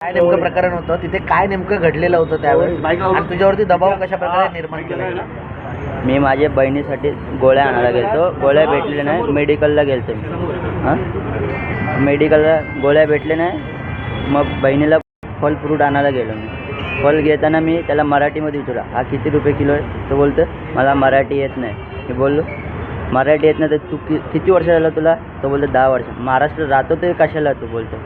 काय नेमकं प्रकरण होतं? तिथे काय नेमकं घडलेलं होतं त्यावेळेस? आणि तुझ्यावरती दबाव कशा प्रकारे निर्माण केला गेला? मी माझ्या बहिणीसाठी गोळ्या आणायला गेलतो. गोळ्या भेटल्या नाही. मेडिकलला गेलतो मी. हां? मेडिकलला गोळ्या भेटल्या नाही. मग बहिणीला फल फ्रूट आणायला गेलो मी. फल घेताना मी त्याला मराठीमध्ये विचारला हा किती रुपये किलो आहे? तो बोलतो मला मराठी येत नाही. मी बोललो मराठी येत नाही तर तू कि किती वर्ष झालं तुला? तो बोलतो दहा वर्ष. महाराष्ट्र राहतो ते कशाला? तू बोलतो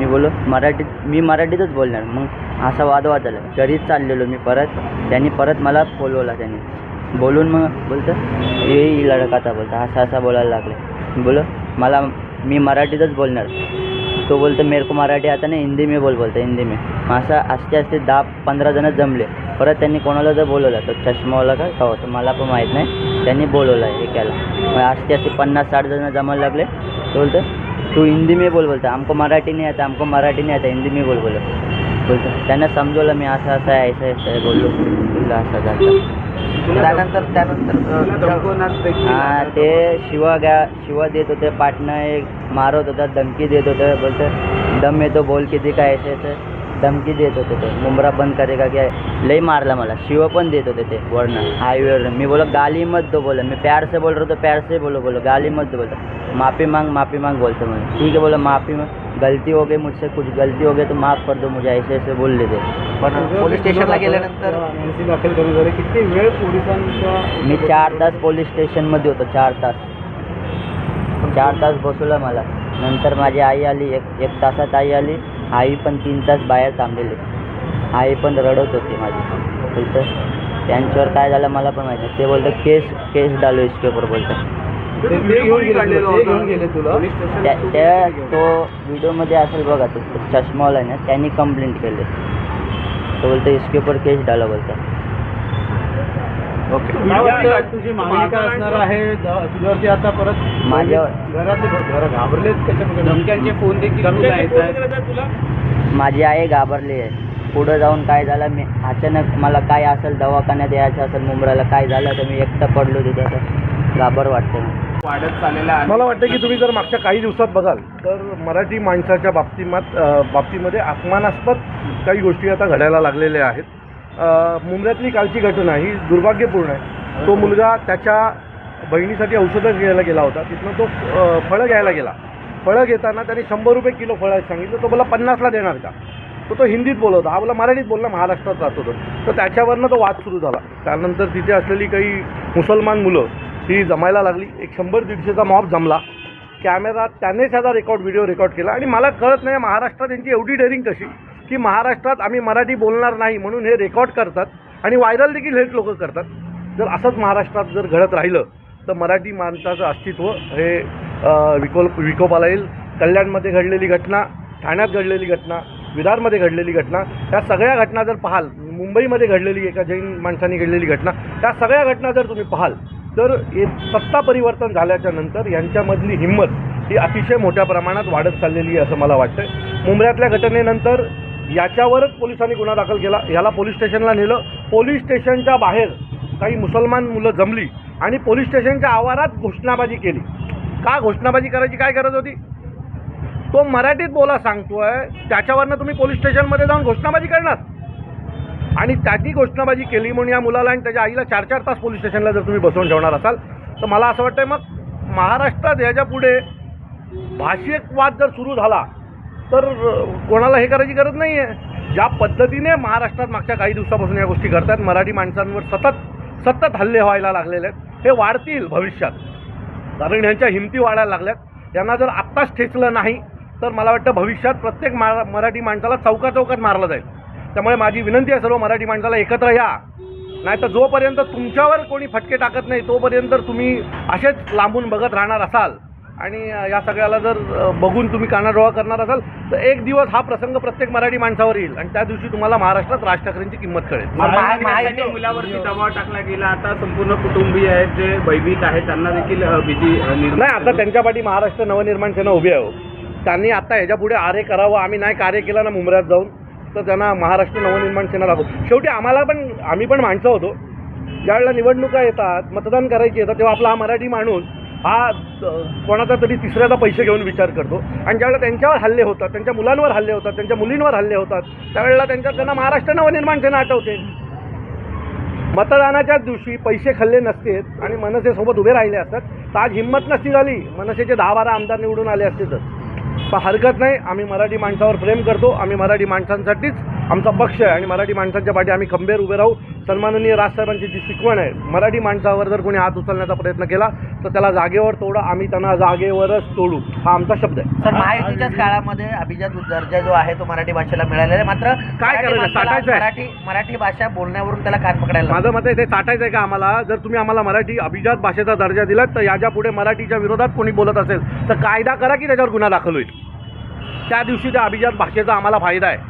मी बोललो मराठीत मी मराठीतच बोलणार. मग असा वादवाद झाला. घरीच चाललेलो मी परत. त्यांनी परत मला बोलवला त्यांनी. बोलून मग बोलतं ये लडकाचा बोलता. असा असा बोलायला लागले. बोलो मला मी मराठीतच बोलणार. तो बोलतो मेरे को मराठी आता नाही हिंदी मी बोल बोलतो हिंदी मी. असं असते असते दहा पंधरा जण जमले. परत त्यांनी कोणाला जर बोलवलं तर चष्मावाला का का होतं मला पण माहीत नाही. त्यांनी बोलवलं आहे एकाला. मग असते असते पन्नास साठ जण जमायला लागले. तो बोलतं तू हिंदी में बोल बोलतो हमको मराठी नाही आता हमको मराठी नाही आता हिंदी में बोल बोलो। बोलतो त्यांना समजवलं मी असं असं आहे असं असं आहे बोललो तुला असं झालं त्यानंतर त्यानंतर हां ते शिवा गा शिवा देत होते पाटणं एक मारत होता धमकी देत होतं बोलतं दम येतो बोल किती काय असं असं धमकी देत होते ते. मुंबरा बंद करेगा क्या? लई मारला मला. शिव पण देत होते ते वरनं. हायवेवर मी बोलो गाली मत दो बोला मी प्यार से बोल रहा तो प्यार से बोलो बोलो गाली मत दो बोलता माफ़ी मांग माफ़ी मांग बोलते मैं ठीक है बोला माफ़ी मांग. गलती हो गई मुझसे कुछ गलती हो गई तो माफ़ कर दो मुझे ऐसे ऐसे बोल लेते पण पोलीस स्टेशनला गेल्यानंतर? एनसी दाखल करून झाले किती वेळ पोलिसांचा मी चार तास पोलीस स्टेशनमध्ये होतो चार तास. चार तास बसवलं मला. नंतर माझी आई आली एक एक तासात आई आली. आई पण तीन तास बाहेर थांबलेली. आई पण रडत होती माझी. बोलतं त्यांच्यावर काय झालं मला पण माहिती. ते बोलतं केस केस डालो इसके ऊपर बोलतं त्या त्या तो व्हिडिओमध्ये असेल बघा तो चष्मावाला आहे ना त्यांनी कंप्लेंट केली. तो बोलतं इसके ऊपर केस डालो बोलतं. ओके. तुझी मागणी काय असणार आहे? तुझ्यावरती आता परत माझ्यावर- घरातले घर घाबरलेत कशा धमक्यांचे फोन देखील तुला माझी आई घाबरली आहे. पुढं जाऊन काय झालं? मी अचानक मला काय असेल दवाखान्यात यायचं असेल मुंबईला काय झालं तर मी एकटा पडलो तिथं. तर घाबर वाटतं वाढत चाललेला आहे. मला वाटतं की तुम्ही जर मागच्या काही दिवसात बघाल तर मराठी माणसाच्या बाबतीमात बाबतीमध्ये अपमानास्पद काही गोष्टी आता घडायला लागलेल्या आहेत. मुंबईतली कालची घटना ही दुर्भाग्यपूर्ण आहे. तो मुलगा त्याच्या बहिणीसाठी औषधं घ्यायला गेला होता. तिथनं तो फळं घ्यायला गेला. फळं घेताना त्याने शंभर रुपये किलो फळं सांगितलं. तो मला पन्नासला देणार का? तो तो हिंदीत बोलत होता. हा बोला मराठीत बोलला महाराष्ट्रात राहतो तो तर त्याच्यावरनं तो वाद सुरू झाला. त्यानंतर तिथे असलेली काही मुसलमान मुलं ही जमायला लागली. एक शंभर दीडशेचा मॉब जमला. कॅमेरा त्यानेच ह्याचा रेकॉर्ड व्हिडिओ रेकॉर्ड केला. आणि मला कळत नाही महाराष्ट्रात यांची एवढी डेअरिंग कशी? की महाराष्ट्रात आम्ही मराठी बोलणार नाही म्हणून हे रेकॉर्ड करतात आणि व्हायरल देखील हेच लोक करतात. जर असंच महाराष्ट्रात जर घडत राहिलं तर मराठी माणसाचं अस्तित्व हे विकोल विकोपाला येईल कल्याणमध्ये घडलेली घटना ठाण्यात घडलेली घटना विदारमध्ये घडलेली घटना त्या सगळ्या घटना जर पाहाल मुंबईमध्ये घडलेली एका जैन माणसाने घडलेली घटना त्या सगळ्या घटना जर तुम्ही पाहाल तर हे सत्ता परिवर्तन झाल्याच्यानंतर यांच्यामधली हिंमत ही अतिशय मोठ्या प्रमाणात वाढत चाललेली आहे असं मला वाटतं मुंबऱ्यातल्या घटनेनंतर याच्यावरच पोलिसांनी गुन्हा दाखल केला. याला पोलीस स्टेशनला नेलं. पोलीस स्टेशनच्या बाहेर काही मुसलमान मुलं जमली आणि पोलीस स्टेशनच्या आवारात घोषणाबाजी केली. का घोषणाबाजी करायची काय गरज होती? तो मराठीत बोला सांगतोय त्याच्यावरनं तुम्ही पोलीस स्टेशनमध्ये जाऊन घोषणाबाजी करणार. आणि त्याची घोषणाबाजी केली म्हणून या मुलाला आणि त्याच्या आईला चार चार तास पोलीस स्टेशनला जर तुम्ही बसवून ठेवणार असाल तर मला असं वाटतंय मग महाराष्ट्रात याच्यापुढे भाषिक वाद जर सुरू झाला तर कोणाला हे करायची गरज नाही आहे ज्या पद्धतीने महाराष्ट्रात मागच्या काही दिवसापासून या गोष्टी घडतात मराठी माणसांवर सतत सतत हल्ले व्हायला लागलेले आहेत. हे वाढतील भविष्यात. कारण ह्यांच्या हिमती वाढायला लागल्यात. यांना जर आत्ताच ठेचलं नाही तर मला वाटतं भविष्यात प्रत्येक मा मराठी माणसाला चौका चौकात मारलं जाईल. त्यामुळे माझी विनंती आहे सर्व मराठी माणसाला एकत्र या. नाही तर जोपर्यंत तुमच्यावर कोणी फटके टाकत नाही तोपर्यंत तुम्ही असेच लांबून बघत राहणार असाल आणि या सगळ्याला जर बघून तुम्ही कानाडोळा करणार असाल तर एक दिवस हा प्रसंग प्रत्येक मराठी माणसावर येईल आणि त्या दिवशी तुम्हाला महाराष्ट्रात राज ठाकरेंची किंमत कळेल. मुलावरती दबाव टाकला गेला आता संपूर्ण कुटुंबीय आहेत जे भयभीत आहेत त्यांना देखील भीती नाही आता त्यांच्या पाठी महाराष्ट्र नवनिर्माण सेना उभी आहे हो. त्यांनी आता ह्याच्या पुढे आरे करावं आम्ही नाही कार्य केलं ना मुंबऱ्यात जाऊन तर त्यांना महाराष्ट्र नवनिर्माण सेना दाखव शेवटी आम्हाला पण आम्ही पण माणसं होतो. ज्यावेळेला निवडणुका येतात मतदान करायची येतात तेव्हा आपला हा मराठी माणूस हा कोणाचा तरी तिसऱ्याचा पैसे घेऊन विचार करतो. आणि ज्यावेळेला त्यांच्यावर हल्ले होतात त्यांच्या मुलांवर हल्ले होतात त्यांच्या मुलींवर हल्ले होतात त्यावेळेला त्यांच्या त्यांना महाराष्ट्र नवनिर्माण सेना आठवते. मतदानाच्याच दिवशी पैसे खाल्ले नसते आणि मनसेसोबत उभे राहिले असतात तर आज हिंमत नसती झाली. मनसेचे दहा बारा आमदार निवडून आले असते तर. पण हरकत नाही. आम्ही मराठी माणसावर प्रेम करतो. आम्ही मराठी माणसांसाठीच आमचा पक्ष आहे आणि मराठी माणसांच्या पाठी आम्ही खंबीर उभे राहू. सन्माननीय राजसाहेबांची जी शिकवण आहे मराठी माणसावर जर कोणी हात उचलण्याचा प्रयत्न केला तर त्याला जागेवर तोडू आम्ही त्यांना जागेवरच तोडू हा आमचा शब्द आहे. सर महायुतीच्याच काळामध्ये अभिजात दर्जा जो आहे तो मराठी भाषेला मिळालेला आहे. मात्र काय मराठी करायचं? चाटायचं? मराठी मराठी भाषा बोलण्यावरून त्याला कान पकडायला माझं मत आहे ते साठायचं आहे का आम्हाला? जर तुम्ही आम्हाला मराठी अभिजात भाषेचा दर्जा दिलात तर याच्यापुढे मराठीच्या विरोधात कोणी बोलत असेल तर कायदा करा की त्याच्यावर गुन्हा दाखल होईल. त्या दिवशी त्या अभिजात भाषेचा आम्हाला फायदा आहे.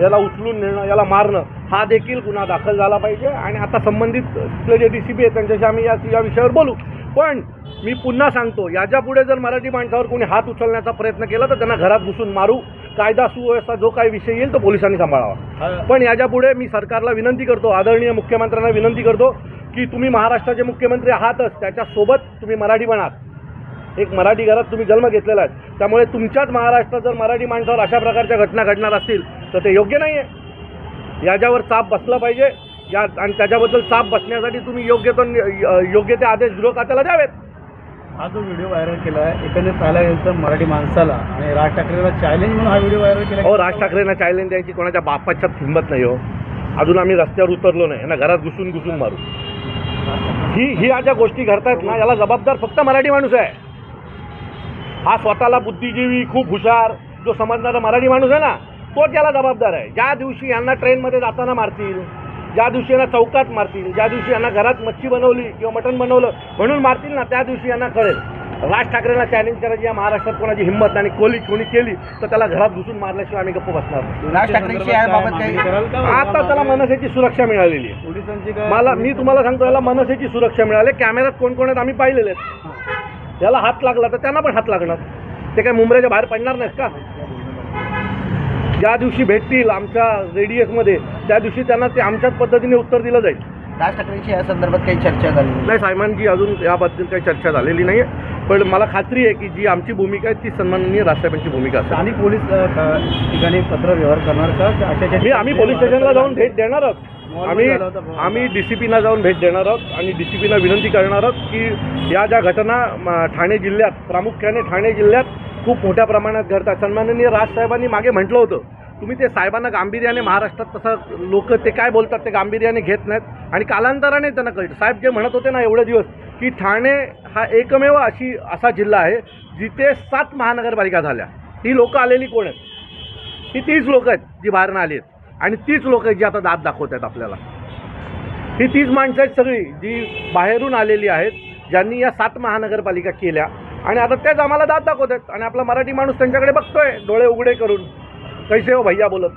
याला उचलून नेणं याला मारणं हा देखील गुन्हा दाखल झाला पाहिजे. आणि आता संबंधित तिथले जे डी सी बी आहेत त्यांच्याशी आम्ही या या विषयावर बोलू. पण मी पुन्हा सांगतो याच्यापुढे जर मराठी माणसावर कोणी हात उचलण्याचा प्रयत्न केला तर त्यांना घरात घुसून मारू. कायदा सुव्यवस्था जो काही विषय येईल तो पोलिसांनी सांभाळावा. पण याच्यापुढे मी सरकारला विनंती करतो आदरणीय मुख्यमंत्र्यांना विनंती करतो की तुम्ही महाराष्ट्राचे मुख्यमंत्री आहातच त्याच्यासोबत तुम्ही मराठी बनात एक मराठी घरात तुम्ही जन्म घेतलेला आहे. त्यामुळे तुमच्याच महाराष्ट्रात जर मराठी माणसावर अशा प्रकारच्या घटना घडणार असतील तर ते योग्य नाही आहे याच्यावर चाप बसला पाहिजे. या आणि त्याच्याबद्दल चाप बसण्यासाठी तुम्ही योग्य तो योग्य ते आदेश गृह खात्याला द्यावेत. हा जो व्हिडिओ व्हायरल केला आहे एकंदरीत पाहायला गेलं तर मराठी माणसाला आणि राज ठाकरेला चॅलेंज म्हणून हा व्हिडिओ व्हायरल केला हो राज ठाकरेंना चॅलेंज द्यायची कोणाच्या बापाच्या हिंमत नाही हो. अजून आम्ही रस्त्यावर उतरलो नाही. यांना घरात घुसून घुसून मारू. ही ही ज्या गोष्टी घडतायत ना याला जबाबदार फक्त मराठी माणूस आहे. हा स्वतःला बुद्धिजीवी खूप हुशार जो समजणारा मराठी माणूस आहे ना तोच याला जबाबदार आहे. ज्या दिवशी यांना ट्रेनमध्ये जाताना मारतील ज्या दिवशी यांना चौकात मारतील ज्या दिवशी यांना घरात मच्छी बनवली किंवा मटण बनवलं म्हणून मारतील ना त्या दिवशी यांना कळेल. राज ठाकरेंना चॅलेंज करायची या महाराष्ट्रात कोणाची हिंमत आणि कोली कोणी केली तर त्याला घरात घुसून मारल्याशिवाय आम्ही गप्प बसणार. राज का? आता त्याला मनसेची सुरक्षा मिळालेली आहे. मला मी तुम्हाला सांगतो याला मनसेची सुरक्षा मिळाली. कॅमेऱ्यात कोण कोण आहेत? आम्ही पाहिलेले आहेत. याला हात लागला तर त्यांना पण हात लागणार. ते काय मुंबईच्या बाहेर पडणार नाहीत का? ज्या दिवशी भेटतील आमच्या रेडियसमध्ये त्या दिवशी त्यांना ते आमच्याच पद्धतीने उत्तर दिलं जाईल. राज ठाकरेंशी या संदर्भात काही चर्चा झाली नाही. साहेबांची अजून याबद्दल काही चर्चा झालेली नाही आहे पण मला खात्री आहे की जी आमची भूमिका आहे ती सन्माननीय राजसाहेबांची भूमिका असेल. स्थानिक पोलीस ठिकाणी पत्र व्यवहार करणार का? मी आम्ही पोलीस स्टेशनला जाऊन भेट देणार आहोत. आम्ही. आम्ही डी सी पीना जाऊन भेट देणार आहोत आणि डी सी पीना विनंती करणार आहोत की या ज्या घटना ठाणे जिल्ह्यात प्रामुख्याने ठाणे जिल्ह्यात खूप मोठ्या प्रमाणात घडतात. सन्माननीय राजसाहेबांनी मागे म्हटलं होतं. तुम्ही ते साहेबांना गांभीर्याने महाराष्ट्रात तसं लोक ते काय बोलतात ते गांभीर्याने घेत नाहीत. आणि कालांतराने त्यांना कळतं साहेब जे म्हणत होते ना एवढे दिवस की ठाणे हा एकमेव अशी असा जिल्हा आहे जिथे सात महानगरपालिका झाल्या. ही लोकं आलेली कोण आहेत? ही तीच लोक आहेत जी बाहेरनं आली आहेत. आणि तीच लोक आहेत जी आता दात दाखवत आहेत आपल्याला. ही तीच माणसं आहेत सगळी जी बाहेरून आलेली आहेत ज्यांनी या सात महानगरपालिका केल्या. आणि आता तेच आम्हाला दात दाखवत आहेत आणि आपला मराठी माणूस त्यांच्याकडे बघतोय डोळे उघडे करून. कैसे हो भैया बोलत.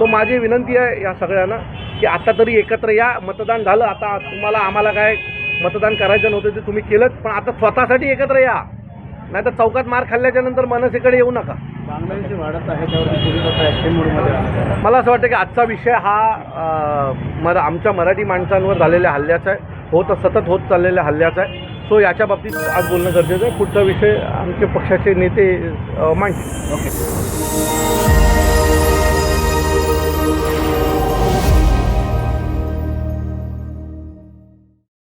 तो माझी विनंती आहे या सगळ्यांना की आता तरी एकत्र या मतदान झालं आता तुम्हाला आम्हाला काय मतदान करायचं नव्हतं ते तुम्ही केलं पण आता स्वतःसाठी एकत्र या. नाही तर चौकात मार खाल्ल्याच्या नंतर मनसेकडे येऊ नका. बांगलादेश वाढत आहे. मला असं वाटतं की आजचा विषय हा मर आमच्या मराठी माणसांवर झालेल्या हल्ल्याचा आहे. होत सतत होत चाललेल्या हल्ल्याचा आहे. सो याच्या बाबतीत आज बोलणं गरजेचं आहे. पुढचा विषय आमचे पक्षाचे नेते मांडतील. ओके.